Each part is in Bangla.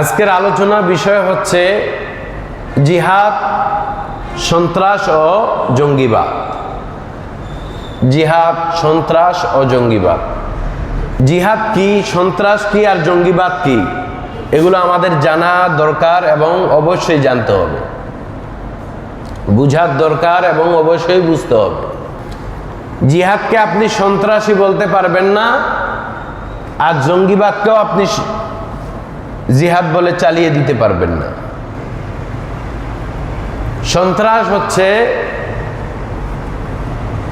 আজকের আলোচনা বিষয় হচ্ছে জিহাদ, সন্ত্রাস ও জঙ্গিবাদ। জিহাদ, সন্ত্রাস ও জঙ্গিবাদ। জিহাদ কি, সন্ত্রাস কি আর জঙ্গিবাদ কি? এগুলো আমাদের জানা দরকার এবং অবশ্যই জানতে হবে। বুঝার দরকার এবং অবশ্যই বুঝতে হবে। জিহাদকে আপনি সন্ত্রাসী বলতে পারবেন না, আর জঙ্গিবাদকেও আপনি জিহাদ বলে চালিয়ে দিতে পারবেন না। সন্ত্রাস হচ্ছে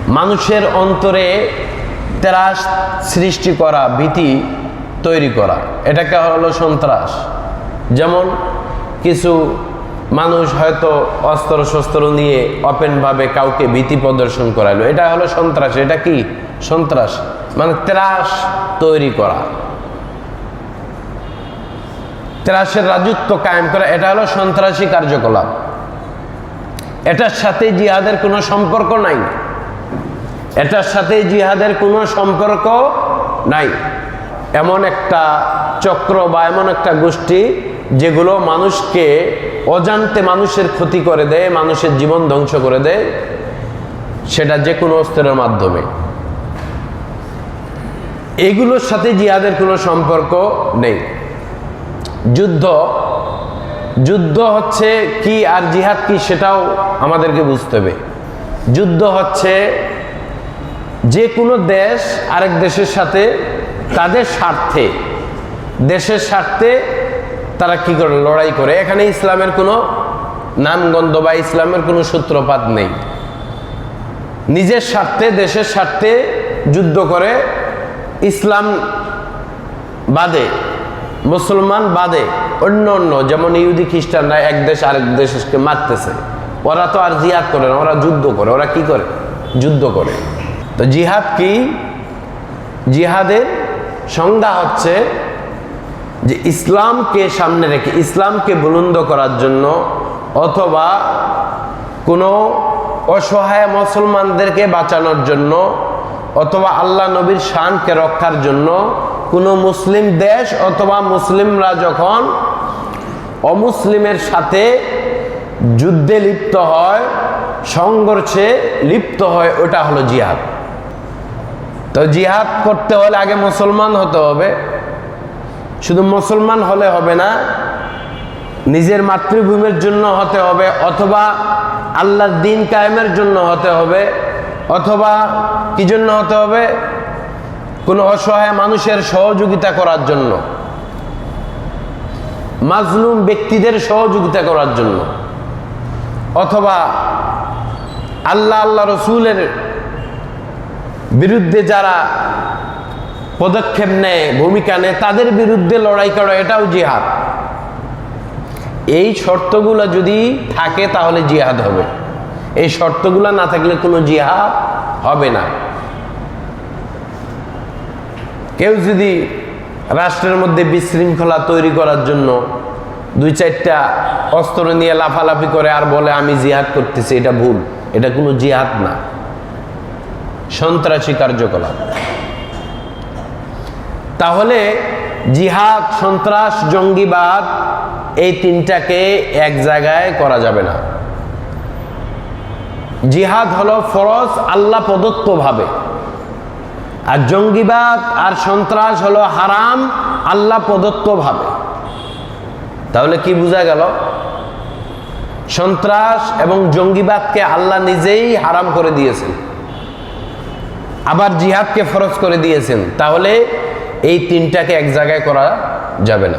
মানুষের অন্তরে ত্রাস সৃষ্টি করা, ভীতি তৈরি করা। এটাকে হলো সন্ত্রাস। যেমন কিছু মানুষ হয়তো অস্ত্র শস্ত্র নিয়ে ওপেনভাবে কাউকে ভীতি প্রদর্শন করাইলো এটা হলো সন্ত্রাস। এটা কি? সন্ত্রাস। মানে ত্রাস তৈরি করা। ত্রাসের রাজত্ব কায়েম করা, এটা হলো সন্ত্রাসী কার্যকলাপ। এটার সাথে জিহাদের কোনো সম্পর্ক নাই। এটার সাথে জিহাদের কোনো সম্পর্ক নাই। এমন একটা চক্র বা এমন একটা গোষ্ঠী যেগুলো মানুষকে অজান্তে মানুষের ক্ষতি করে দেয়, মানুষের জীবন ধ্বংস করে দেয়, সেটা যে কোনো অস্ত্রের মাধ্যমে। এগুলোর সাথে জিহাদের কোনো সম্পর্ক নেই। যুদ্ধ যুদ্ধ হচ্ছে কি আর জিহাদ কি সেটাও আমাদেরকে বুঝতে হবে। যুদ্ধ হচ্ছে যে কোনো দেশ আরেক দেশের সাথে তাদের স্বার্থে, দেশের স্বার্থে তারা কি করে, লড়াই করে। এখানে ইসলামের কোনো নামগন্ধ বা ইসলামের কোনো সূত্রপাত নেই। নিজের স্বার্থে, দেশের স্বার্থে যুদ্ধ করে ইসলাম বাদে মুসলমান বাদে অন্য অন্য, যেমন ইহুদি খ্রিস্টানরা এক দেশ আরেক দেশকে মারতেছে। ওরা তো আর জিহাদ করে না, ওরা যুদ্ধ করে। ওরা কি করে? যুদ্ধ করে। তো জিহাদ কি? জিহাদের সংজ্ঞা হচ্ছে যে ইসলামকে সামনে রেখে, ইসলামকে বুলন্দ করার জন্য অথবা কোনো অসহায় মুসলমানদেরকে বাঁচানোর জন্য অথবা আল্লাহ নবীর শানকে রক্ষার জন্য কোনো মুসলিম দেশ অথবা মুসলিমরা যখন অমুসলিমের সাথে যুদ্ধে লিপ্ত হয়, সংঘর্ষে লিপ্ত হয়, ওটা হলো জিহাদ। তো জিহাদ করতে হলে আগে মুসলমান হতে হবে। শুধু মুসলমান হলে হবে না, নিজের মাতৃভূমির জন্য হতে হবে অথবা আল্লাহর দিন কায়েমের জন্য হতে হবে, অথবা কি জন্য হতে হবে? কোনো অসহায় মানুষের সহযোগিতা করার জন্য। মাজলুম ব্যক্তিদের সহযোগিতা করার জন্য। অথবা আল্লাহ আল্লাহ রসুলের বিরুদ্ধে যারা পদক্ষেপ নেয়, ভূমিকা নেয়, তাদের বিরুদ্ধে লড়াই করা, এটাও জিহাদ। এই শর্তগুলো যদি থাকে তাহলে জিহাদ হবে। এই শর্তগুলো না থাকলে কোনো জিহাদ হবে না। কেউ যদি রাষ্ট্রের মধ্যে বিশৃঙ্খলা তৈরি করার জন্য দুই চারটা অস্ত্র নিয়ে লাফালাফি করে আর বলে, আমি জিহাদ করতেছি, এটা ভুল। এটা কোনো জিহাদ না। সন্ত্রাসী কার্যকলাপ। তাহলে জিহাদ, সন্ত্রাস, জঙ্গিবাদ এই তিনটাকে এক জায়গায় করা যাবে না। জিহাদ হলো ফরজ, আল্লাহ প্রদত্ত ভাবে। আর জঙ্গিবাদ আর সন্ত্রাস হলো হারাম, আল্লাহ প্রদত্ত ভাবে। তাহলে কি বোঝা গেল? সন্ত্রাস এবং জঙ্গিবাদকে আল্লাহ নিজেই হারাম করে দিয়েছেন। আবার জিহাদকে ফরজ করে দিয়েছেন। তাহলে এই তিনটাকে এক জায়গায় করা যাবে না।